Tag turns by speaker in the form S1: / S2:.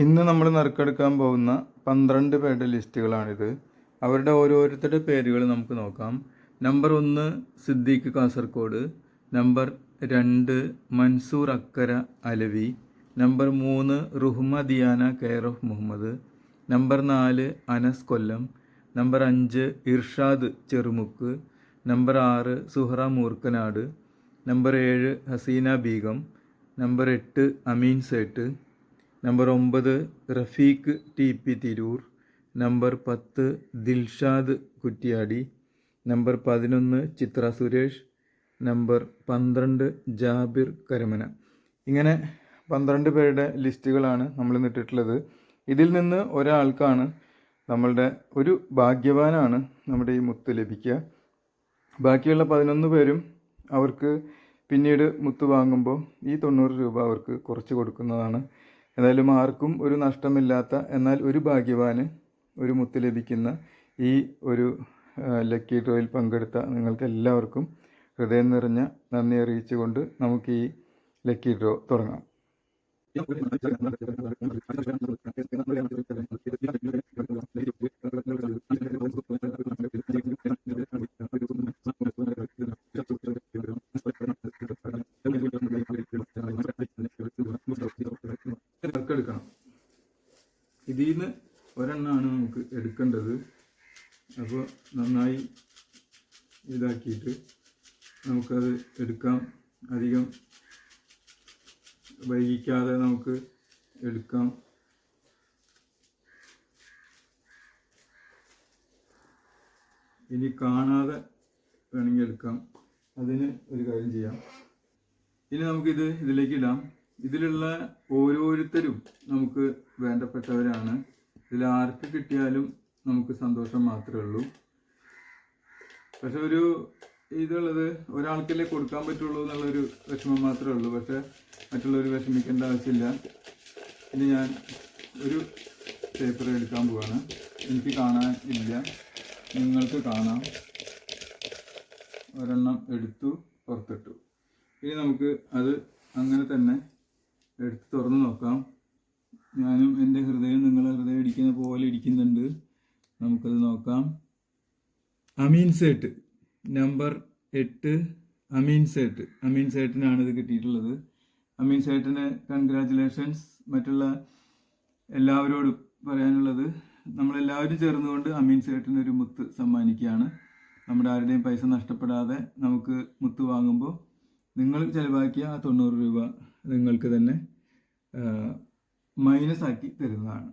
S1: ഇന്ന് നമ്മൾ നറുക്കെടുക്കാൻ പോകുന്ന പന്ത്രണ്ട് പേരുടെ ലിസ്റ്റുകളാണിത്. അവരുടെ ഓരോരുത്തരുടെ പേരുകൾ നമുക്ക് നോക്കാം. നമ്പർ ഒന്ന് സിദ്ദീഖ് കാസർഗോഡ് നമ്പർ രണ്ട് മൻസൂർ അക്കര അലവി. നമ്പർ മൂന്ന് Ruhma Diyana care of Muhammad. Number നാല് അനസ് കൊല്ലം. നമ്പർ അഞ്ച് ഇർഷാദ് ചെറുമുക്ക്. നമ്പർ ആറ് സുഹറ മൂർക്കനാട്. നമ്പർ ഏഴ് ഹസീന ബീഗം. നമ്പർ എട്ട് അമീൻ സേട്ട്. നമ്പർ ഒമ്പത് Rafeeq T P Tirur. Number പത്ത് ദിൽഷാദ് കുറ്റിയാടി. നമ്പർ പതിനൊന്ന് ചിത്ര സുരേഷ്. നമ്പർ പന്ത്രണ്ട് ജാബിർ കരമന. ഇങ്ങനെ പന്ത്രണ്ട് പേരുടെ ലിസ്റ്റുകളാണ് നമ്മൾ ഇട്ടിട്ടുള്ളത്. ഇതിൽ നിന്ന് ഒരാൾക്കാണ് നമ്മളുടെ ഒരു ഭാഗ്യവാനാണ് നമ്മുടെ ഈ മുത്ത് ലഭിക്കുക. ബാക്കിയുള്ള പതിനൊന്ന് പേരും അവർക്ക് പിന്നീട് മുത്ത് വാങ്ങുമ്പോൾ ഈ തൊണ്ണൂറ് രൂപ അവർക്ക് കുറച്ച് കൊടുക്കുന്നതാണ്. ഏതായാലും ആർക്കും ഒരു നഷ്ടമില്ലാത്ത എന്നാൽ ഒരു ഭാഗ്യവാന് ഒരു മുത്ത് ലഭിക്കുന്ന ഈ ഒരു ലക്കി ഡ്രോയിൽ പങ്കെടുത്ത നിങ്ങൾക്ക് എല്ലാവർക്കും ഹൃദയം നിറഞ്ഞ നന്ദി അറിയിച്ചുകൊണ്ട് നമുക്ക് ഈ ലക്കി ഡ്രോ തുടങ്ങാം. ഇതിൽ നിന്ന് ഒരെണ്ണമാണ് നമുക്ക് എടുക്കേണ്ടത്. അപ്പോൾ നന്നായി ഇതാക്കിയിട്ട് നമുക്കത് എടുക്കാം. അധികം വൈകിക്കാതെ നമുക്ക് എടുക്കാം. ഇനി കാണാതെ വേണമെങ്കിൽ എടുക്കാം. അതിന് ഒരു കാര്യം ചെയ്യാം. ഇനി നമുക്കിത് ഇതിലേക്ക് ഇടാം. ഇതിലുള്ള ഓരോരുത്തരും നമുക്ക് വേണ്ടപ്പെട്ടവരാണ്. ഇതിൽ ആർക്ക് കിട്ടിയാലും നമുക്ക് സന്തോഷം മാത്രമേ ഉള്ളൂ. പക്ഷെ ഒരു ഇതുള്ളത് ഒരാൾക്കല്ലേ കൊടുക്കാൻ പറ്റുള്ളൂ എന്നുള്ളൊരു വിഷമം മാത്രമേ ഉള്ളൂ. പക്ഷെ മറ്റുള്ളവർ വിഷമിക്കേണ്ട ആവശ്യമില്ല. ഇനി ഞാൻ ഒരു പേപ്പർ എടുക്കാൻ പോവാണ്. എനിക്ക് കാണാൻ ഇല്ല. നിങ്ങൾക്ക് കാണാം. ഒരെണ്ണം എടുത്തു പുറത്തിട്ടു. ഇനി നമുക്ക് അത് അങ്ങനെ തന്നെ എടുത്ത് തുറന്ന് നോക്കാം. ഞാനും എന്റെ ഹൃദയം നിങ്ങളെ ഹൃദയം ഇടിക്കുന്ന പോലെ ഇടിക്കുന്നുണ്ട്. നമുക്കത് നോക്കാം. അമീൻ സേട്ട്. നമ്പർ എട്ട് അമീൻ സേട്ട്. അമീൻ സേട്ടിനാണ് ഇത് കിട്ടിയിട്ടുള്ളത്. അമീൻ സേട്ടിന് കൺഗ്രാറ്റുലേഷൻസ് മറ്റുള്ള എല്ലാവരോടും പറയാനുള്ളത് നമ്മളെല്ലാവരും ചേർന്നുകൊണ്ട് അമീൻ സേട്ടിന് ഒരു മുത്ത് സമ്മാനിക്കുകയാണ്. നമ്മുടെ ആരുടെയും പൈസ നഷ്ടപ്പെടാതെ നമുക്ക് മുത്ത് വാങ്ങുമ്പോൾ നിങ്ങൾ ചിലവാക്കിയ ആ തൊണ്ണൂറ് രൂപ നിങ്ങൾക്ക് തന്നെ മൈനസ് ആക്കി തരുന്നതാണ്.